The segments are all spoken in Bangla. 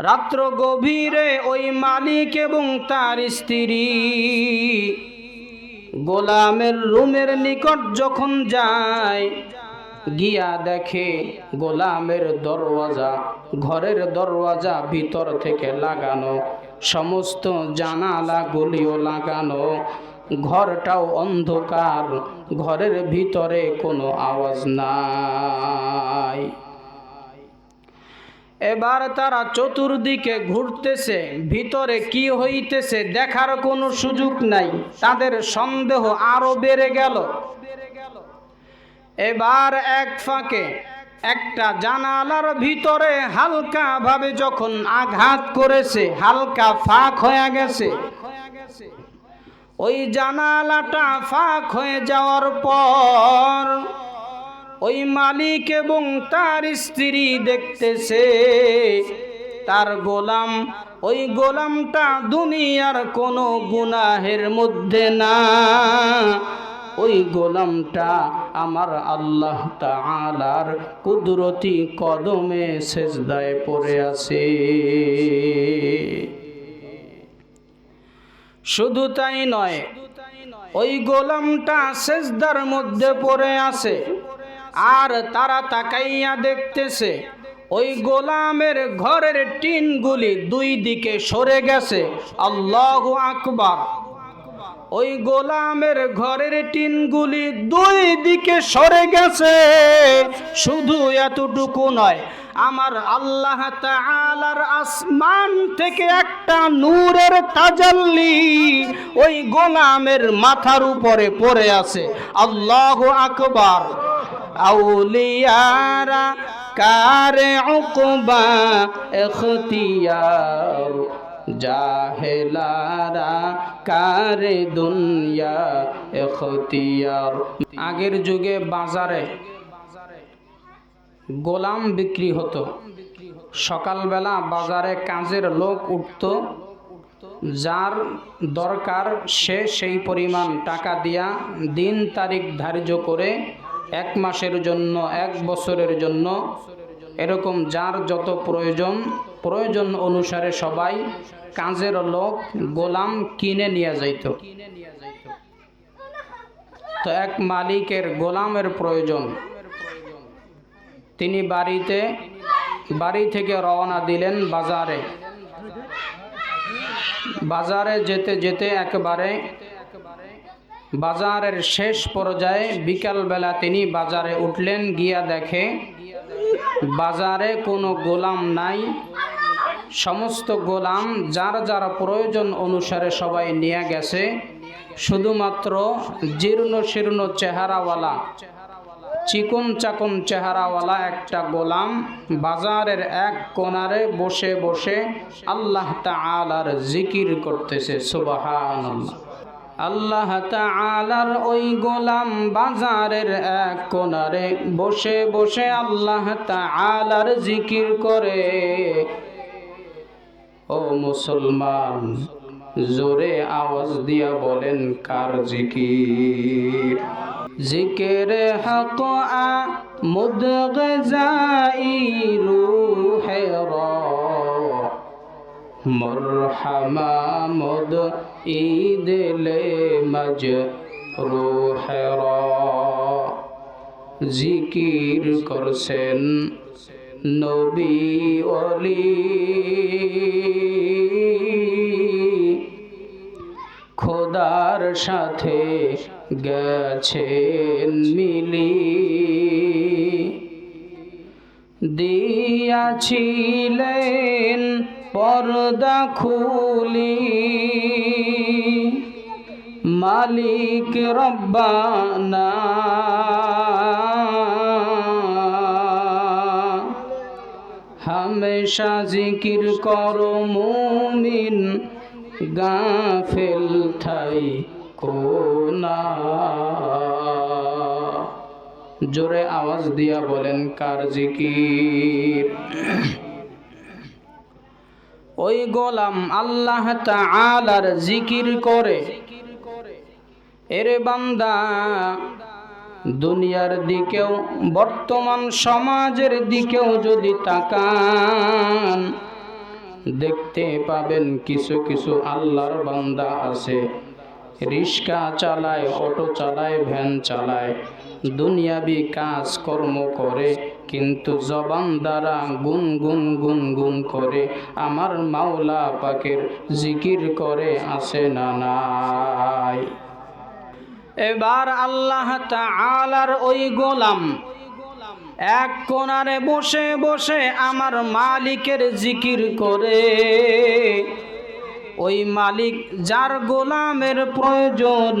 রাত্র গভীরে ওই মালিক এবং তার স্ত্রী গোলামের রুমের নিকট যখন যায়, গিয়া দেখে গোলামের দরওয়াজা, ঘরের দরওয়াজা ভিতর থেকে লাগানো, সমস্ত জানালা গুলিও লাগানো। ঘরটাও অন্ধকার, ঘরের ভিতরে কোনো আওয়াজ নাই। এবার তারা চতুর্দিকে ঘুরতেছে, ভিতরে কি হইতেছে দেখার কোনো সুযোগ নাই। তাদের সন্দেহ আরও বেড়ে গেল। এবার এক ফাঁকে একটা জানালার ভিতরে হালকা ভাবে যখন আঘাত করেছে, হালকা ফাঁক হয়ে গেছে। ওই জানালাটা ফাঁক হয়ে যাওয়ার পর ওই মালিক এবং তার স্ত্রী দেখতেছে, তার গোলাম, ওই গোলামটা দুনিয়ার কোনো গুনাহের মধ্যে না। ওই গোলামটা আমার আল্লাহ তাআলার কুদরতি কদমে সেজদায় পড়ে আছে। শুধু তাই নয়, ওই গোলামটা সেজদার মধ্যে পড়ে আছে। আর তারা তাকাইয়া দেখতেছে, ওই গোলামের ঘরের টিনগুলি দুই দিকে সরে গেছে। আল্লাহ আকবার। ওই গোলামের ঘরের টিনগুলি দুই দিকে সরে গেছে। শুধু এতটুকু নয়, আমার আল্লাহ তাআলার আসমান থেকে একটা নূরের তাজাল্লি ওই গোলামের মাথার উপরে পড়ে আছে। আল্লাহ আকবার। আউলিয়ারা কারে উকবা এখতিয়ার, জাহেলারা কারে দুনিয়া এখতিয়ার। আগের যুগে বাজারে গোলাম বিক্রি হতো। সকালবেলা বাজারে কাজের লোক উঠত। যার দরকার সে সেই পরিমাণ টাকা দিয়া দিন তারিখ ধার্য করে এক মাসের জন্য, এক বছরের জন্য। এরকম যার যত প্রয়োজন প্রয়োজন অনুসারে সবাই কাজের লোক গোলাম কিনে নিয়ে যাইত। তো এক মালিকের গোলামের প্রয়োজন। তিনি বাড়িতে, বাড়ি থেকে রওনা দিলেন বাজারে। বাজারে যেতে যেতে একেবারে বাজারের শেষ পর্যায়ে বিকালবেলা তিনি বাজারে উঠলেন, গিয়া দেখে, বাজারে কোনো গোলাম নাই। সমস্ত গোলাম যার যার প্রয়োজন অনুসারে সবাই নিয়ে গেছে। শুধুমাত্র জীর্ণ শীর্ণ চেহারাওয়ালা, চিকন চাকন চেহারাওয়ালা একটা গোলাম বাজারের এক কোনারে বসে বসে আল্লাহ তাআলার জিকির করতেছে। সুবহানাল্লাহ। আল্লাহ তাআলার ওই গোলাম বাজারের এক কোনারে বসে বসে আল্লাহ তাআলার জিকির করে। ও মুসলমান, জোরে আওয়াজ দিয়া বলেন, কার জিকির? জিকির হক আ মুদগাই রুহে মরহমা মুদ ঈদলে মজ রুহের। জিকির করছেন নবী অলি খোদার সাথে গেছেন মিলি। দিয়াছিলেন পর্দা খুলি। মালিক রব্বানা। হামেশা জিকির করো মুমিন, গাফেল থাই কোনা জোরে আওয়াজ দিয়া বলেন, কার জিকির? ওই গোলাম আল্লাহ তাআলার জিকির করে। এরে বান্দা দুনিয়ার দিকেও, বর্তমান সমাজের দিকেও যদি তাকান, দেখতে পাবেন কিছু কিছু আল্লাহর বান্দা আছে। রিক্সা চালায়, অটো চালায়, ভ্যান চালায়, দুনিয়াবি কাজ কর্ম করে। কিন্তু জবান দ্বারা গুন গুন গুন গুন করে আমার মাওলা পাকের জিকির করে আসে না নাই। এবার আল্লাহ তাআলার ওই গোলাম এক কোনারে বসে বসে আমার মালিকের জিকির করে। ওই মালিক যার গোলামের প্রয়োজন,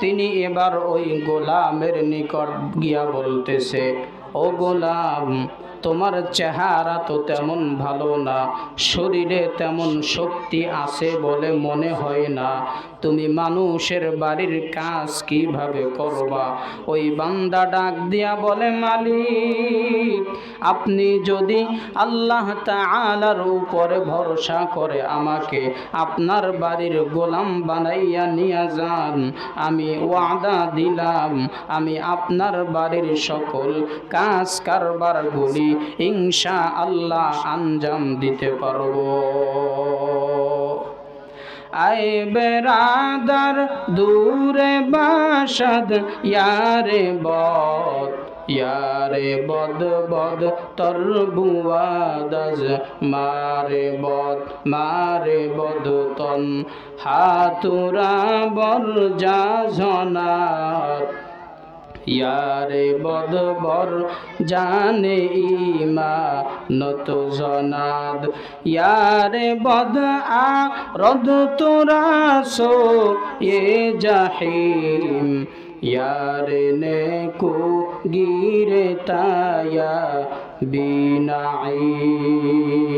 তিনি এবার ওই গোলামের নিকট গিয়া বলতেছে ও গোলাম তোমার চেহারা তো তেমন ভালো না, শরীরে তেমন শক্তি আছে বলে মনে হয় না। তুমি মানুষের বাড়ির কাজ কীভাবে করবা? ওই বান্দা ডাক দিয়া বলে, মালিক, আপনি যদি আল্লাহ তাআলার উপরে ভরসা করে আমাকে আপনার বাড়ির গোলাম বানাইয়া নিয়ে যান, আমি ওয়াদা দিলাম, আমি আপনার বাড়ির সকল কাজ কারবারগুলি ইনশা আল্লাহ আঞ্জাম দিতে পারব। আয় বেরাদার দূরে বাসদ, ইয়ারে বদ ইয়ারে বদ বদ, তর বুয়াদাজ মারে বদ মারে বদ তন, হাতুরা বর যা ঝনার ইয়ারে বদবর জানে ইমা নত জনাদ। ইয়ারে বদ আ রদ তোরা সো এ জাহিম। নে কু গিরে তায়া বিনাইম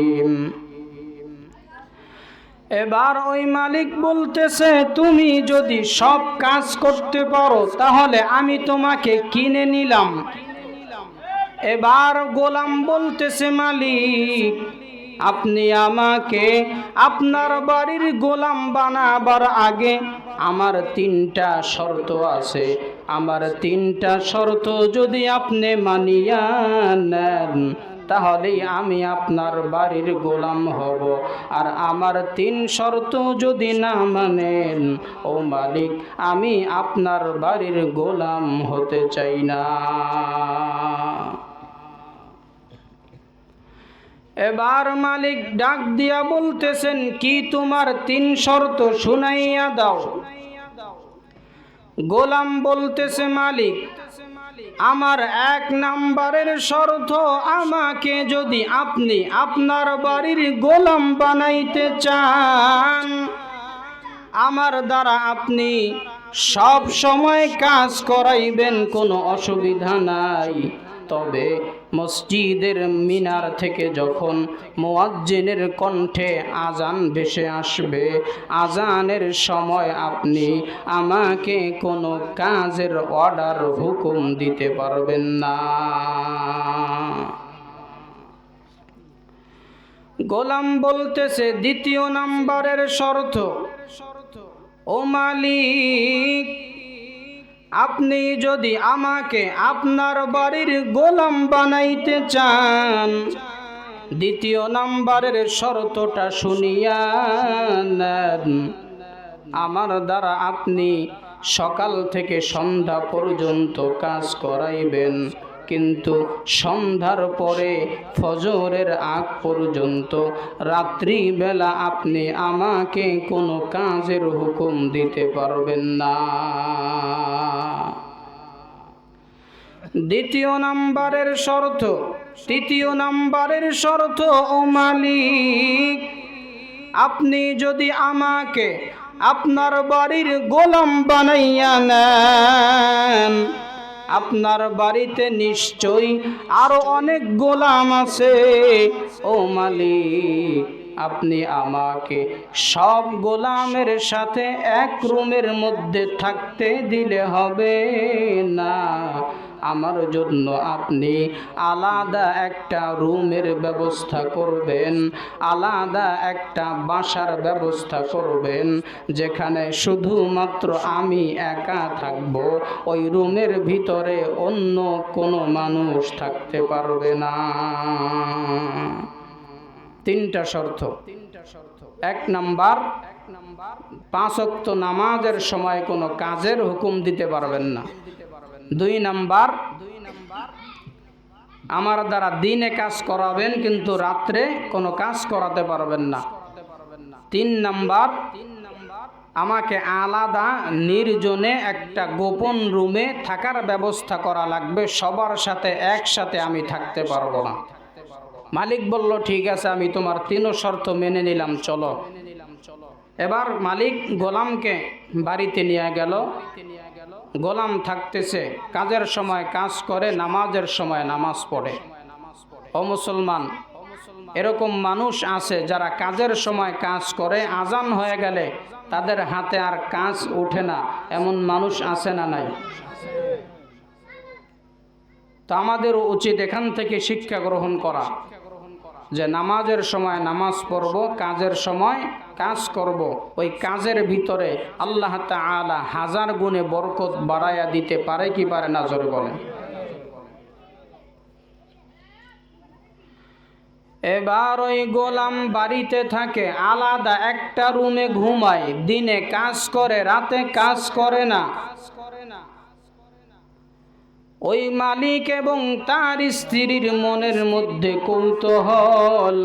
এবার ওই মালিক বলতেছে, তুমি যদি সব কাজ করতে পারো, তাহলে আমি তোমাকে কিনে নিলাম। এবার গোলাম বলতেছে, মালিক, আপনি আমাকে আপনার বাড়ির গোলাম বানাবার আগে আমার তিনটা শর্ত আছে। আমার তিনটা শর্ত যদি আপনি মানিয়া নেন তাহলেই আমি আপনার বাড়ির গোলাম হব। আর আমার তিন শর্ত যদি না মানেন, ও মালিক, আমি আপনার বাড়ির গোলাম হতে চাই না। এবার মালিক ডাক দিয়া বলতেছেন, কি তোমার তিন শর্ত শুনাইয়া দাও? গোলাম বলতেছে, মালিক আমার এক নাম্বারের শর্ত, আমাকে যদি আপনি আপনার বাড়ির গোলাম বানাইতে চান, আমার দ্বারা আপনি সব সময় কাজ করাইবেন, কোনো অসুবিধা নাই। তবে মসজিদের মিনার থেকে যখন মোয়াজ্জিনের কণ্ঠে আজান ভেসে আসবে আজানের সময় আপনি আমাকে কোনো কাজের অর্ডার হুকুম দিতে পারবেন না। গোলাম বলতেছে, দ্বিতীয় নাম্বারের শর্ত, ও মালিক আপনি যদি আমাকে আপনার বাড়ির গোলাম বানাইতে চান, দ্বিতীয় নাম্বারের শর্তটা শুনিয়া আমার দ্বারা আপনি সকাল থেকে সন্ধ্যা পর্যন্ত কাজ করাইবেন। কিন্তু সন্ধ্যার পরে ফজরের আগ পর্যন্ত রাত্রিবেলা আপনি আমাকে কোনো কাজের হুকুম দিতে পারবেন না। দ্বিতীয় নাম্বারের শর্ত, তৃতীয় নাম্বারের শর্ত, ও মালিক, আপনি যদি আমাকে আপনার বাড়ির গোলাম বানাইয়া নেন আপনার বাড়িতে নিশ্চয়ই আরও অনেক গোলাম আছে। ও মালিক, আপনি আমাকে সব গোলামের সাথে এক রুমের মধ্যে থাকতে দিলে হবে না। আমার জন্য আপনি আলাদা একটা রুমের ব্যবস্থা করবেন, আলাদা একটা বাসার ব্যবস্থা করবেন, যেখানে শুধুমাত্র আমি একা থাকব। ওই রুমের ভিতরে অন্য কোনো মানুষ থাকতে পারবে না। তিনটা শর্ত। এক নাম্বার, পাঁচ অক্ত নামাজের সময় কোনো কাজের হুকুম দিতে পারবেন না। দুই নাম্বার, আমার দ্বারা দিনে কাজ করাবেন কিন্তু রাত্রে কোনো কাজ করাতে পারবেন না। তিন নাম্বার, আমাকে আলাদা নির্জনে একটা গোপন রুমে থাকার ব্যবস্থা করা লাগবে, সবার সাথে একসাথে আমি থাকতে পারব না। মালিক বলল, ঠিক আছে, আমি তোমার তিনও শর্ত মেনে নিলাম, চলো। এবার মালিক গোলামকে বাড়িতে নিয়ে গেল। গোলাম থাকতেছে। কাজের সময় কাজ করে, নামাজের সময় নামাজ পড়ে। ও মুসলমান, এরকম মানুষ আছে যারা কাজের সময় কাজ করে, আজান হয়ে গেলে তাদের হাতে আর কাজ ওঠে না। এমন মানুষ আছে না নাই? তো আমাদের উচিত এখান থেকে শিক্ষা গ্রহণ করা যে নামাজের সময় নামাজ পড়ব, কাজের সময় কাজ করব, ওই কাজের ভিতরে আল্লাহ তাআলা হাজার গুণে বরকত বাড়াইয়া দিতে পারে কি পারে না, জোরে বলেন। এবার ওই গোলাম বাড়িতে থাকে, আলাদা একটা রুমে ঘুমায়, দিনে কাজ করে, রাতে কাজ করে না। ওই মালিক এবং তার স্ত্রীর মনের মধ্যে কৌতূহল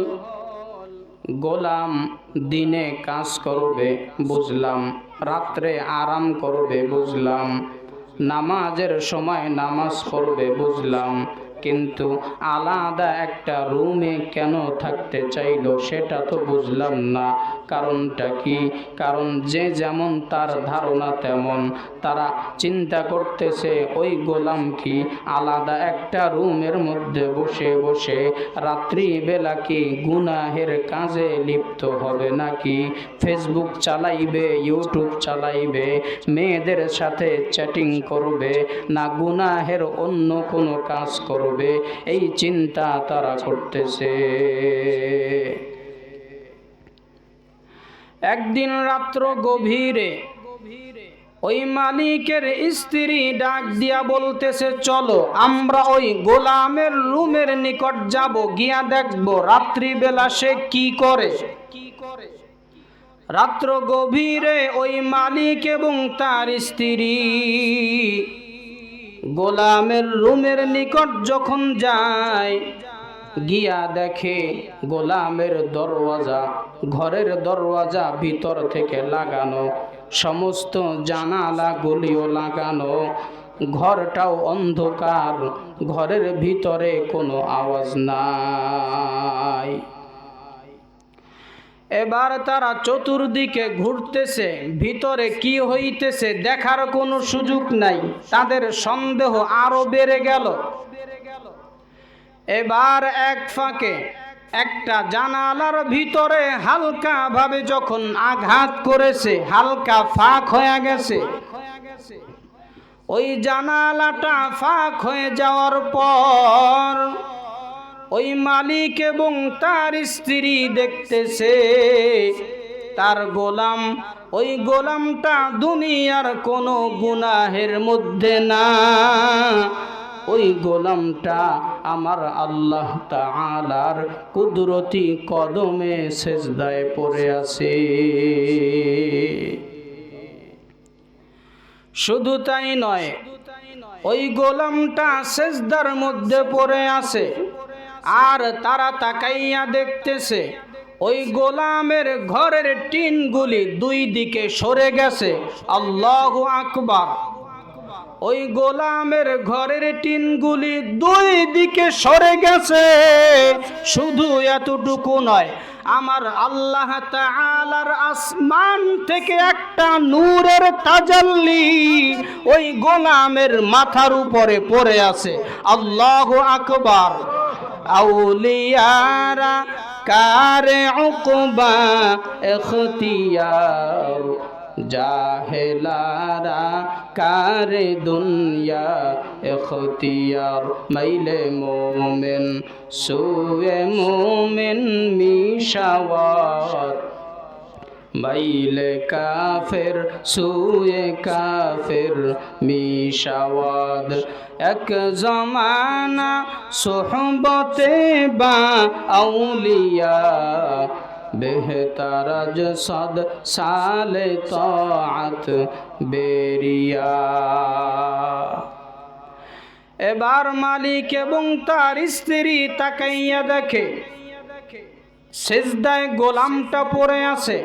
গোলাম দিনে কাজ করবে, বুঝলাম। রাত্রে আরাম করবে, বুঝলাম। নামাজের সময় নামাজ পড়বে, বুঝলাম। কিন্তু আলাদা একটা রুমে কেন থাকতে চাইল সেটা তো বুঝলাম না। কারণটা কি? কারণ যে যেমন তার ধারণা তেমন। তারা চিন্তা করতেছে, ওই গোলাম কি আলাদা একটা রুমের মধ্যে বসে বসে রাত্রিবেলা কি গুনাহের কাজে লিপ্ত হবে নাকি? ফেসবুক চালাইবে ইউটিউব চালাইবে, মেয়েদের সাথে চ্যাটিং করবে না গুনাহের অন্য কোনো কাজ করবে? এই চিন্তা তারা করতেছে। একদিন রাত্র গভীরে ওই মালিকের স্ত্রী ডাক দিয়া বলতেছে, চলো, আমরা ওই গোলামের রুমের নিকট যাব, গিয়া দেখব রাত্রিবেলা সে কি করে। রাত্র গভীরে ওই মালিক এবং তার স্ত্রী গোলামের রুমের নিকট যখন যায় গিয়া দেখে গোলামের দরওয়াজা, ঘরের দরওয়াজা ভিতর থেকে লাগানো, সমস্ত জানালা গুলিও লাগানো। ঘরটাও অন্ধকার, ঘরের ভিতরে কোনো আওয়াজ নাই। এবার তারা চতুর্দিকে ঘুরতেছে, ভিতরে কি হইতেছে দেখার কোনো সুযোগ নাই। তাদের সন্দেহ আরও বেড়ে গেল। এবার এক ফাঁকে একটা জানালার ভিতরে হালকা ভাবে যখন আঘাত করেছে, হালকা ফাঁক হয়ে গেছে। ওই জানালাটা ফাঁক হয়ে যাওয়ার পর ওই মালিক এবং তার স্ত্রী দেখতেছে, তার গোলাম। ওই গোলামটা দুনিয়ার কোনো গুনাহের মধ্যে না। ওই গোলামটা আমার আল্লাহ তাআলার কুদরতি কদমে সেজদায় পড়ে আছে। শুধু তাই নয়, ওই গোলামটা সেজদার মধ্যে পড়ে আছে। আর তারা তাকাইয়া দেখতেছে, ওই গোলামের ঘরের টিনগুলি দুই দিকে সরে গেছে। আল্লাহ আকবার। ওই গোলামের ঘরের টিনগুলি দুই দিকে সরে গেছে। শুধু এতটুকু নয়, আমার আল্লাহ তাআলার আসমান থেকে একটা নূরের তাজাল্লি ওই গোলামের মাথার উপরে পড়ে আছে। আল্লাহ আকবার। আউলিয়ারা কারে উকবা এখতিয়ার। জাহেলারা, কারে দুনিয়া এখতিয়ার? মাইলে মোমেন, সুয়ে মোমেন মিশাওয়ার বাইলে কাফের, সুয়ে কাফের মিশাওয়াদ এক জমানা সোহবতে বা আউলিয়া বেহতারাজ সদ সালে তাআত বেরিয়া এবার মালিক এবং তার স্ত্রী তাকাইয়া দেখে সেজদায় গোলামটা পড়ে আছে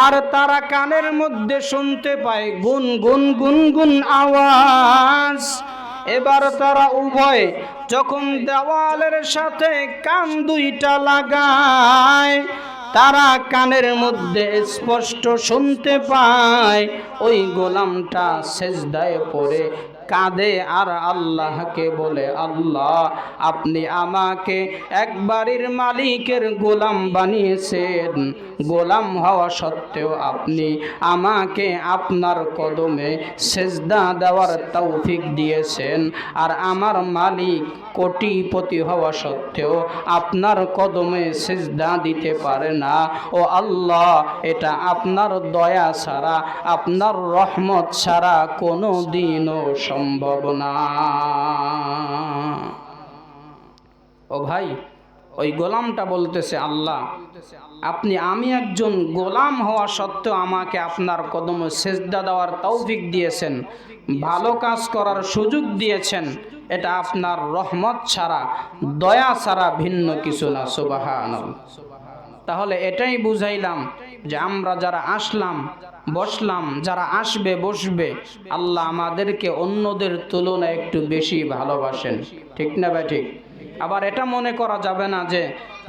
আর তারা কানের মধ্যে শুনতে পায় গুন গুন গুন গুন আওয়াজ এবার তারা উভয় যখন দেওয়ালের সাথে কান দুইটা লাগায় তারা কানের মধ্যে স্পষ্ট শুনতে পায়, ওই গোলামটা সেজদায় পড়ে কাঁদে আর আল্লাহকে বলে, আল্লাহ, আপনি আমাকে একবারের মালিকের গোলাম বানিয়েছেন। গোলাম হওয়া সত্ত্বেও আপনি আমাকে আপনার কদমে সেজদা দেওয়ার তৌফিক দিয়েছেন। আর আমার মালিক কোটিপতি হওয়া সত্ত্বেও আপনার কদমে সেজদা দিতে পারে না। ও আল্লাহ, এটা আপনার দয়া ছাড়া, আপনার রহমত ছাড়া কোনো দিনও সম্ভব না। ও ভাই ওই গোলামটা বলতেছে, আল্লাহ, আপনি আমি একজন গোলাম হওয়া সত্ত্বেও আমাকে আপনার কদমে সেজদা দেওয়ার তৌফিক দিয়েছেন, ভালো কাজ করার সুযোগ দিয়েছেন। এটা আপনার রহমত ছাড়া, দয়া ছাড়া ভিন্ন কিছু না সুবাহান তাহলে এটাই বুঝাইলাম যে আমরা যারা আসলাম, বসলাম, যারা আসবে, বসবে, আল্লাহ আমাদেরকে অন্যদের তুলনায় একটু বেশি ভালোবাসেন। ঠিক না ভাই, ঠিক? আবার এটা মনে করা যাবে না যে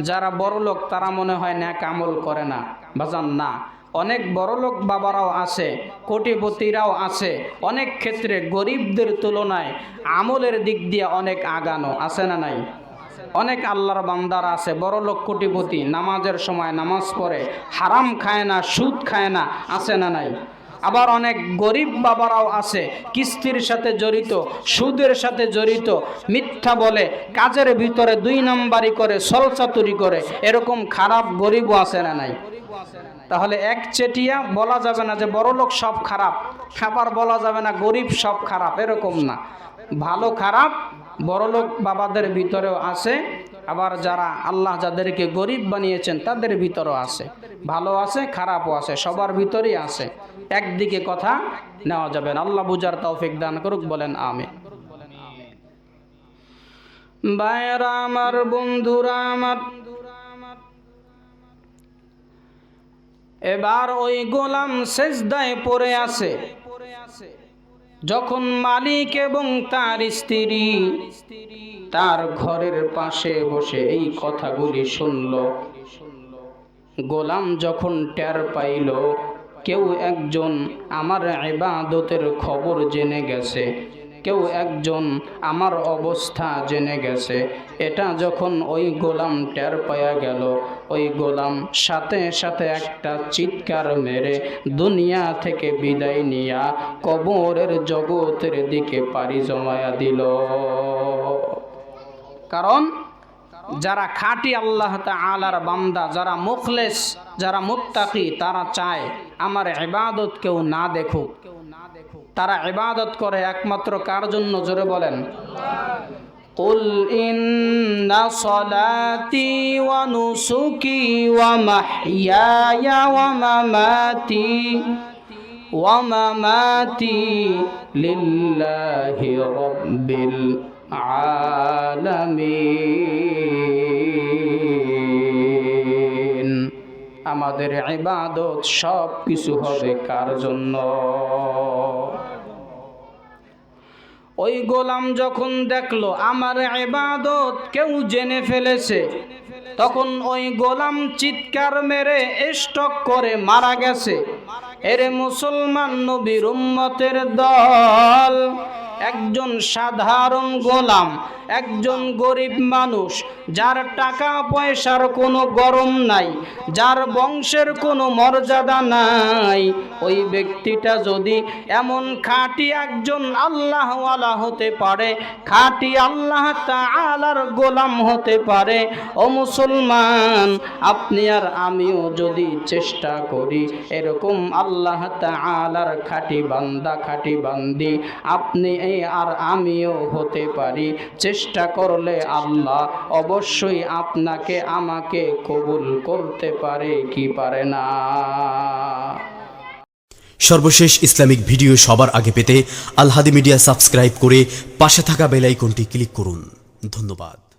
যারা বড় লোক, তারা মনে হয় ন্যাক আমল করে না। বাজান, না। অনেক বড়লোক বাবারাও আছে, কোটিপতিরাও আছে। অনেক ক্ষেত্রে গরিবদের তুলনায় আমলের দিক দিয়ে অনেক আগানো, আছে না নাই? অনেক আল্লাহর বান্দার আছে, বড় লোক, কোটিপতি, নামাজের সময় নামাজ পড়ে, হারাম খায় না, সুদ খায় না, আছে না নাই? আবার অনেক গরিব বাবারাও আছে, কিস্তির সাথে জড়িত, সুদের সাথে জড়িত, মিথ্যা বলে, কাজের ভিতরে দুই নাম্বারি করে সলচাতুরি করে, এরকম খারাপ গরিবও আছে না নাই? তাহলে এক চেটিয়া বলা যাবে না যে বড় লোক সব খারাপ, খাবার বলা যাবে না গরিব সব খারাপ, এরকম না। ভালো খারাপ বড়লোক বাবাদের ভিতরেও আছে আবার যারা আল্লাহ যাদেরকে গরিব বানিয়েছেন, তাদের ভিতরেও আছে। ভালো আছে, খারাপও আছে, সবার ভিতরেই আছে। একদিকে কথা নেওয়া যাবে না। আল্লাহ বুজার তৌফিক দান করুক, বলেন আমি বায়রা আমার, বন্ধুরা আমার, এবার ওই গোলাম সেজদায় পড়ে আছে। যখন মালিক এবং তার স্ত্রী তার ঘরের পাশে বসে এই কথাগুলি শুনল। গোলাম যখন টের পাইল, কেউ একজন আমার ইবাদতের খবর জেনে গেছে, কেউ একজন আমার অবস্থা জেনে গেছে। এটা যখন ওই গোলাম টের পায়া গেল, ওই গোলাম সাথে সাথে একটা চিৎকার মেরে দুনিয়া থেকে বিদায় নিয়া কবরের জগতের দিকে পাড়ি জমায়া দিল। কারণ যারা খাঁটি আল্লাহ আলার বান্দা যারা মুখলেস যারা মুত্তাকি তারা চায় আমার ইবাদত কেউ না দেখুক তারা ইবাদত করে একমাত্র কার জন্য জোরে বলেন قل إن صلاتي ونسكي ومحياي ومماتي ومماتي لله رب العالمين আমাদের ইবাদত সব কিছু হবে কার জন্য? ওই গোলাম যখন দেখল, আমার ইবাদত কেউ জেনে ফেলেছে? তখন ওই গোলাম চিৎকার মেরে স্টক করে মারা গেছে। এরে মুসলমান নবীর উম্মতের দল একজন সাধারণ গোলাম, একজন গরিব মানুষ, যার টাকা পয়সার কোনো গরম নাই, যার বংশের কোনো মর্যাদা নাই। ওই ব্যক্তিটা যদি এমন খাঁটি একজন আল্লাহওয়ালা হতে পারে, খাঁটি আল্লাহ তাআলার গোলাম হতে পারে, ও মুসলমান, আপনি আর আমিও যদি চেষ্টা করি, এরকম আল্লাহ তাআলার খাঁটি বান্দা, খাঁটি বান্দি, আপনি এই আর আমিও হতে পারি। চেষ্টা করলে আল্লাহ অবশ্যই আপনাকে, আমাকে কবুল করতে পারে, কি পারে না। সর্বশেষ ইসলামিক ভিডিও সবার আগে পেতে আলহাদি মিডিয়া সাবস্ক্রাইব করে পাশে থাকা বেলাইকনটি ক্লিক করুন। ধন্যবাদ।